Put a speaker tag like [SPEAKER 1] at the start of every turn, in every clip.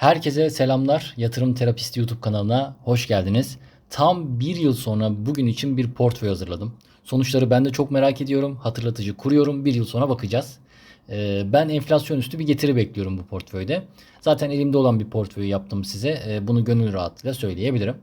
[SPEAKER 1] Herkese selamlar. Yatırım Terapisti YouTube kanalına hoş geldiniz. Tam bir yıl sonra bugün için bir portföy hazırladım. Sonuçları ben de çok merak ediyorum. Hatırlatıcı kuruyorum. Bir yıl sonra bakacağız. Ee, ben enflasyon üstü bir getiri bekliyorum bu portföyde. Zaten elimde olan bir portföy yaptım size. Ee, bunu gönül rahatlığıyla söyleyebilirim.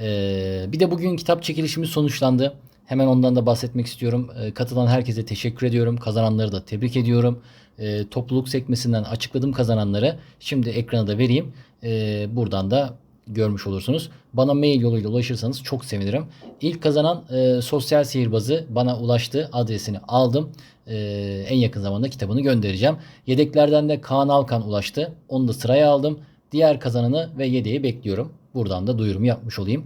[SPEAKER 1] Ee, bir de bugün kitap çekilişimiz sonuçlandı. Hemen ondan da bahsetmek istiyorum. Ee, katılan herkese teşekkür ediyorum. Kazananları da tebrik ediyorum. Ee, topluluk sekmesinden açıkladım kazananları. Şimdi ekrana da vereyim. Ee, buradan da görmüş olursunuz. Bana mail yoluyla ulaşırsanız çok sevinirim. İlk kazanan e, sosyal sihirbazı bana ulaştı. Adresini aldım. E, en yakın zamanda kitabını göndereceğim. Yedeklerden de Kaan Alkan ulaştı. Onu da sıraya aldım. Diğer kazananı ve yedeği bekliyorum. Buradan da duyurumu yapmış olayım.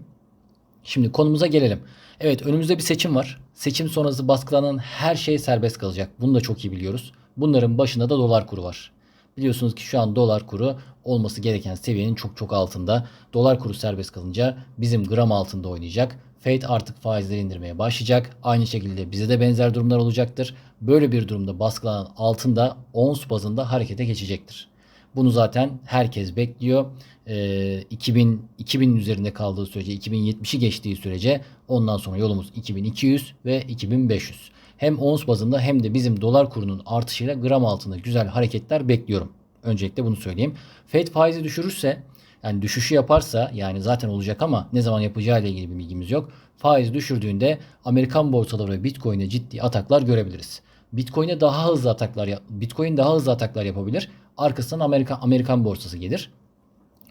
[SPEAKER 1] Şimdi konumuza gelelim. Evet önümüzde bir seçim var. Seçim sonrası baskılanan her şey serbest kalacak. Bunu da çok iyi biliyoruz. Bunların başında da dolar kuru var. Biliyorsunuz ki şu an dolar kuru olması gereken seviyenin çok çok altında. Dolar kuru serbest kalınca bizim gram altında oynayacak. Fed artık faizleri indirmeye başlayacak. Aynı şekilde bize de benzer durumlar olacaktır. Böyle bir durumda baskılanan altın da ons bazında harekete geçecektir. Bunu zaten herkes bekliyor. Ee, 2000 2000 üzerinde kaldığı sürece 2070'i geçtiği sürece ondan sonra yolumuz 2200 ve 2500. Hem ons bazında hem de bizim dolar kurunun artışıyla gram altında güzel hareketler bekliyorum. Öncelikle bunu söyleyeyim. Fed faizi düşürürse yani düşüşü yaparsa yani zaten olacak ama ne zaman yapacağı ile ilgili bir bilgimiz yok. Faiz düşürdüğünde Amerikan borsaları ve Bitcoin'e ciddi ataklar görebiliriz. Bitcoin'e daha hızlı ataklar Bitcoin daha hızlı ataklar yapabilir. Arkasından Amerika Amerikan borsası gelir.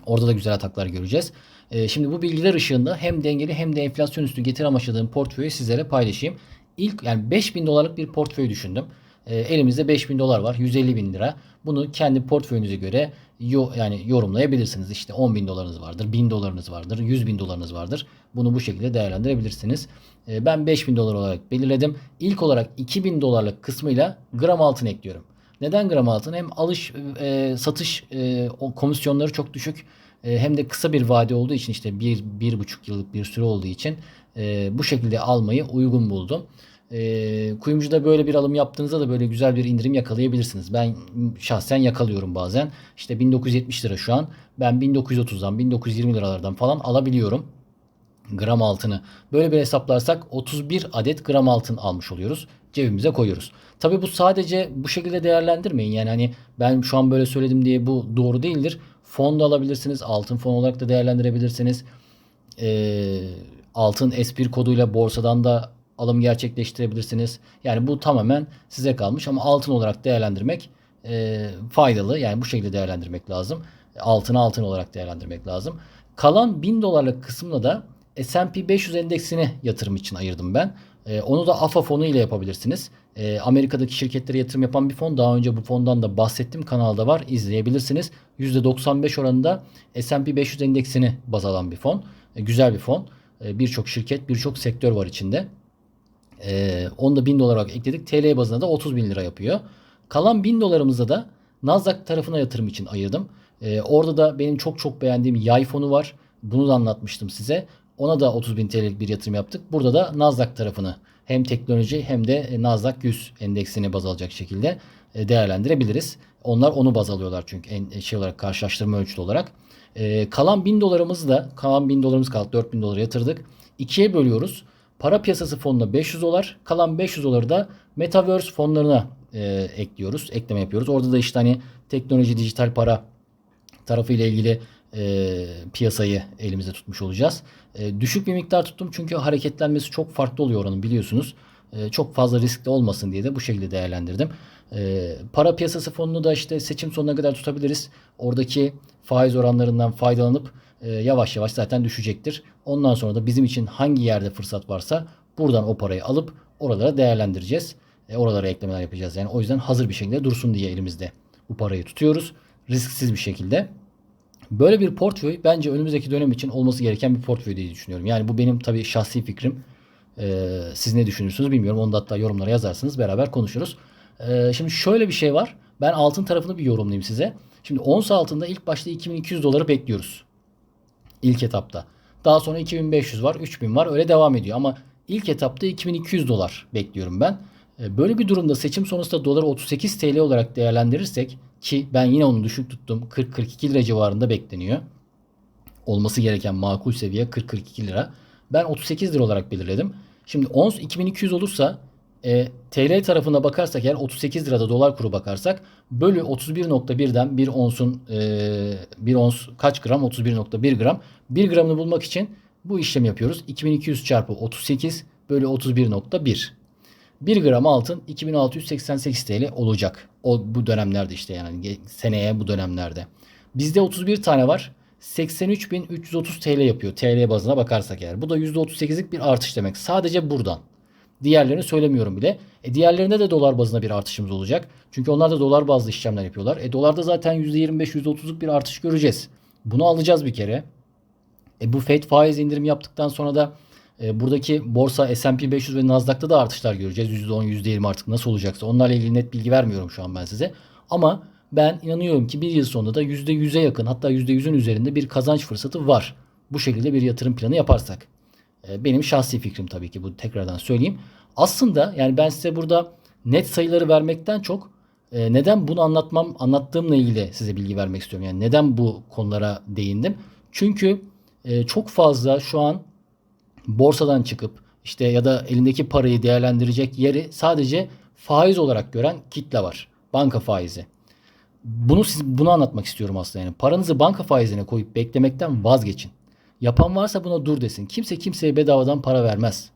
[SPEAKER 1] Orada da güzel ataklar göreceğiz. Ee, şimdi bu bilgiler ışığında hem dengeli hem de enflasyon üstü getiri amaçladığım portföyü sizlere paylaşayım. İlk yani 5000 dolarlık bir portföy düşündüm. E, elimizde 5000 dolar var. 150 bin lira. Bunu kendi portföyünüze göre yo, yani yorumlayabilirsiniz. İşte 10 bin dolarınız vardır, 1000 dolarınız vardır, 100 bin dolarınız vardır. Bunu bu şekilde değerlendirebilirsiniz. E, ben 5000 dolar olarak belirledim. İlk olarak 2000 dolarlık kısmıyla gram altın ekliyorum. Neden gram altın? Hem alış e, satış e, o komisyonları çok düşük. E, hem de kısa bir vade olduğu için işte bir, bir buçuk yıllık bir süre olduğu için e, bu şekilde almayı uygun buldum. E, kuyumcuda böyle bir alım yaptığınızda da böyle güzel bir indirim yakalayabilirsiniz. Ben şahsen yakalıyorum bazen. İşte 1970 lira şu an. Ben 1930'dan 1920 liralardan falan alabiliyorum gram altını. Böyle bir hesaplarsak 31 adet gram altın almış oluyoruz. Cebimize koyuyoruz. Tabi bu sadece bu şekilde değerlendirmeyin. Yani hani ben şu an böyle söyledim diye bu doğru değildir. Fon da alabilirsiniz. Altın fon olarak da değerlendirebilirsiniz. Ee, altın S1 koduyla borsadan da alım gerçekleştirebilirsiniz. Yani bu tamamen size kalmış ama altın olarak değerlendirmek e, faydalı. Yani bu şekilde değerlendirmek lazım. Altını altın olarak değerlendirmek lazım. Kalan 1000 dolarlık kısmına da S&P 500 endeksini yatırım için ayırdım ben. E, onu da AFA fonu ile yapabilirsiniz. E, Amerika'daki şirketlere yatırım yapan bir fon. Daha önce bu fondan da bahsettim. Kanalda var. izleyebilirsiniz. %95 oranında S&P 500 endeksini baz alan bir fon. E, güzel bir fon. E, birçok şirket, birçok sektör var içinde. E, onu da 1000 dolar olarak ekledik. TL bazında da 30 bin lira yapıyor. Kalan 1000 dolarımızda da Nasdaq tarafına yatırım için ayırdım. E, orada da benim çok çok beğendiğim yay fonu var. Bunu da anlatmıştım size. Ona da 30 bin TL'lik bir yatırım yaptık. Burada da Nasdaq tarafını hem teknoloji hem de Nasdaq 100 endeksini baz alacak şekilde e, değerlendirebiliriz. Onlar onu baz alıyorlar çünkü en e, şey olarak karşılaştırma ölçütü olarak. Ee, kalan 1000 dolarımızı da kalan 1000 dolarımız kaldı 4000 dolara yatırdık. İkiye bölüyoruz. Para piyasası fonuna 500 dolar. Kalan 500 doları da Metaverse fonlarına e, ekliyoruz. Ekleme yapıyoruz. Orada da işte hani teknoloji, dijital para tarafı ile ilgili e, piyasayı elimizde tutmuş olacağız. E, düşük bir miktar tuttum çünkü hareketlenmesi çok farklı oluyor oranın biliyorsunuz. E, çok fazla riskli olmasın diye de bu şekilde değerlendirdim. E, para piyasası fonunu da işte seçim sonuna kadar tutabiliriz. Oradaki faiz oranlarından faydalanıp e, yavaş yavaş zaten düşecektir. Ondan sonra da bizim için hangi yerde fırsat varsa buradan o parayı alıp oralara değerlendireceğiz. E, oralara eklemeler yapacağız. Yani o yüzden hazır bir şekilde dursun diye elimizde bu parayı tutuyoruz. Risksiz bir şekilde. Böyle bir portföy bence önümüzdeki dönem için olması gereken bir portföy diye düşünüyorum. Yani bu benim tabii şahsi fikrim. Ee, siz ne düşünürsünüz bilmiyorum. Onu da hatta yorumlara yazarsınız. Beraber konuşuruz. Ee, şimdi şöyle bir şey var. Ben altın tarafını bir yorumlayayım size. Şimdi ons altında ilk başta 2200 doları bekliyoruz. İlk etapta. Daha sonra 2500 var, 3000 var. Öyle devam ediyor. Ama ilk etapta 2200 dolar bekliyorum ben. Ee, böyle bir durumda seçim sonrasında doları 38 TL olarak değerlendirirsek ki ben yine onu düşük tuttum. 40-42 lira civarında bekleniyor. Olması gereken makul seviye 40-42 lira. Ben 38 lira olarak belirledim. Şimdi ons 2200 olursa e, TL tarafına bakarsak eğer 38 lirada dolar kuru bakarsak bölü 31.1'den bir onsun e, bir ons kaç gram 31.1 gram 1 gramını bulmak için bu işlemi yapıyoruz. 2200 çarpı 38 bölü 31.1 1 gram altın 2688 TL olacak. O bu dönemlerde işte yani seneye bu dönemlerde. Bizde 31 tane var. 83.330 TL yapıyor TL bazına bakarsak eğer. Bu da %38'lik bir artış demek. Sadece buradan. Diğerlerini söylemiyorum bile. E diğerlerinde de dolar bazında bir artışımız olacak. Çünkü onlar da dolar bazlı işlemler yapıyorlar. E dolarda zaten %25-%30'luk bir artış göreceğiz. Bunu alacağız bir kere. E bu Fed faiz indirim yaptıktan sonra da e, buradaki borsa S&P 500 ve Nasdaq'ta da artışlar göreceğiz. %10, %20 artık nasıl olacaksa. Onlarla ilgili net bilgi vermiyorum şu an ben size. Ama ben inanıyorum ki bir yıl sonunda da %100'e yakın hatta %100'ün üzerinde bir kazanç fırsatı var. Bu şekilde bir yatırım planı yaparsak. E, benim şahsi fikrim tabii ki bu tekrardan söyleyeyim. Aslında yani ben size burada net sayıları vermekten çok e, neden bunu anlatmam anlattığımla ilgili size bilgi vermek istiyorum. Yani neden bu konulara değindim? Çünkü e, çok fazla şu an borsadan çıkıp işte ya da elindeki parayı değerlendirecek yeri sadece faiz olarak gören kitle var. Banka faizi. Bunu siz bunu anlatmak istiyorum aslında yani. Paranızı banka faizine koyup beklemekten vazgeçin. Yapan varsa buna dur desin. Kimse kimseye bedavadan para vermez.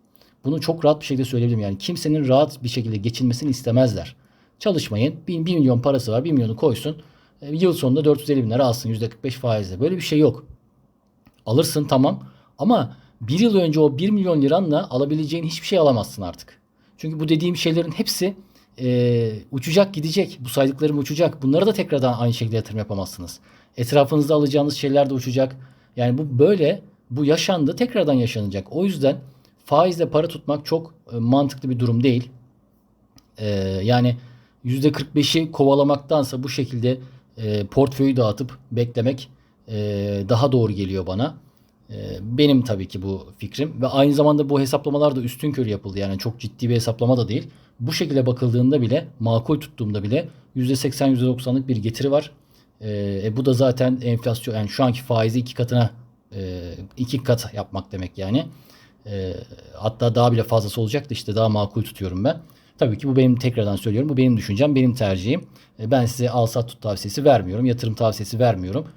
[SPEAKER 1] Bunu çok rahat bir şekilde söyleyebilirim. Yani kimsenin rahat bir şekilde geçinmesini istemezler. Çalışmayın. 1, milyon parası var. 1 milyonu koysun. E, Yıl sonunda 450 bin lira alsın. %45 faizle. Böyle bir şey yok. Alırsın tamam. Ama bir yıl önce o 1 milyon liranla alabileceğin hiçbir şey alamazsın artık. Çünkü bu dediğim şeylerin hepsi e, uçacak gidecek. Bu saydıklarım uçacak. Bunlara da tekrardan aynı şekilde yatırım yapamazsınız. Etrafınızda alacağınız şeyler de uçacak. Yani bu böyle bu yaşandı tekrardan yaşanacak. O yüzden faizle para tutmak çok e, mantıklı bir durum değil. E, yani %45'i kovalamaktansa bu şekilde e, portföyü dağıtıp beklemek e, daha doğru geliyor bana. E, benim tabii ki bu fikrim ve aynı zamanda bu hesaplamalar da üstün körü yapıldı. Yani çok ciddi bir hesaplama da değil. Bu şekilde bakıldığında bile makul tuttuğumda bile %80 %90'lık bir getiri var. E, e, bu da zaten enflasyon yani şu anki faizi iki katına e, iki kat yapmak demek yani. E, hatta daha bile fazlası olacak da işte daha makul tutuyorum ben. Tabii ki bu benim tekrardan söylüyorum. Bu benim düşüncem, benim tercihim. E, ben size al sat tut tavsiyesi vermiyorum. Yatırım tavsiyesi vermiyorum.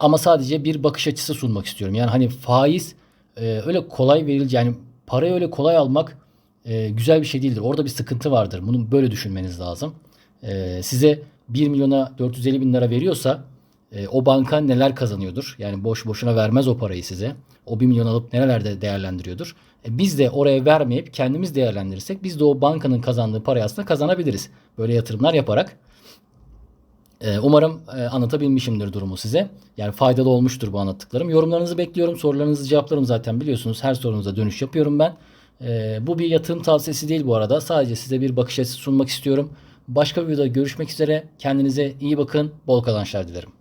[SPEAKER 1] Ama sadece bir bakış açısı sunmak istiyorum. Yani hani faiz e, öyle kolay verilecek yani parayı öyle kolay almak e, güzel bir şey değildir. Orada bir sıkıntı vardır. Bunu böyle düşünmeniz lazım. E, size 1 milyona 450 bin lira veriyorsa e, o banka neler kazanıyordur? Yani boş boşuna vermez o parayı size. O 1 milyon alıp nerelerde değerlendiriyordur? E, biz de oraya vermeyip kendimiz değerlendirirsek biz de o bankanın kazandığı parayı aslında kazanabiliriz. Böyle yatırımlar yaparak. Ee, Umarım e, anlatabilmişimdir durumu size. Yani faydalı olmuştur bu anlattıklarım. Yorumlarınızı bekliyorum. Sorularınızı cevaplarım zaten biliyorsunuz. Her sorunuza dönüş yapıyorum ben. Ee, Bu bir yatırım tavsiyesi değil bu arada. Sadece size bir bakış açısı sunmak istiyorum. Başka bir videoda görüşmek üzere. Kendinize iyi bakın. Bol kazançlar dilerim.